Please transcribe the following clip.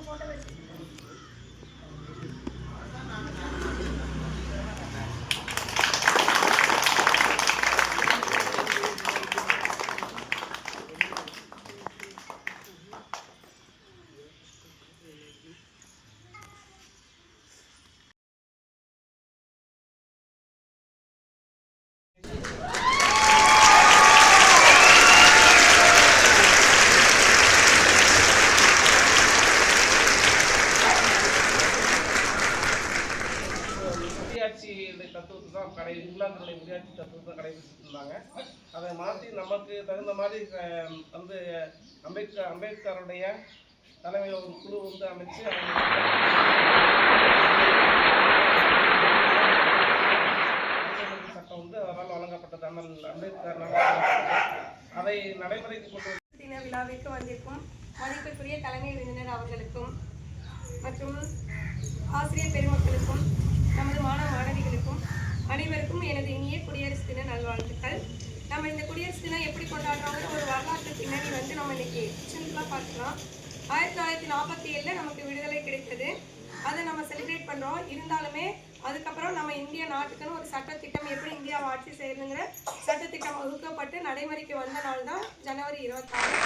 முடியாட்சி தத்துவத்தை தான் கடை இங்கிலாந்துடைய முடியாட்சி தத்துவத்தை கடைபிடிச்சிருந்தாங்க. அதை மாற்றி நமக்கு தகுந்த மாதிரி வந்து அம்பேத்கர் அம்பேத்கருடைய தலைமையில் ஒரு குழு வந்து அமைச்சு சட்டம் வந்து அவரால் வழங்கப்பட்டது. அண்ணல் அம்பேத்கர் அதை நடைமுறைக்கு கொண்டு வந்து தின விழாவிற்கு வந்திருக்கும் மதிப்புக்குரிய தலைமை விருந்தினர் அவர்களுக்கும் மற்றும் ஆசிரியர் பெருமக்கள் அனைவருக்கும் எனது இனிய குடியரசு தின நல்வாழ்த்துக்கள். நம்ம இந்த குடியரசு தினம் எப்படி கொண்டாடுறோங்கிற ஒரு வரலாற்று பின்னணி வந்து நம்ம இன்னைக்கு சிம்பிளாக பார்க்கலாம். ஆயிரத்தி தொள்ளாயிரத்தி நாற்பத்தி ஏழில் நமக்கு விடுதலை கிடைத்தது. அதை நம்ம செலிப்ரேட் பண்ணுறோம் இருந்தாலுமே அதுக்கப்புறம் நம்ம இந்திய நாட்டுக்குன்னு ஒரு சட்டத்திட்டம் எப்படி இந்தியாவை ஆட்சி செய்யணுங்கிற சட்டத்திட்டம் வகுக்கப்பட்டு நடைமுறைக்கு வந்த நாள் தான் ஜனவரி இருபத்தாறு.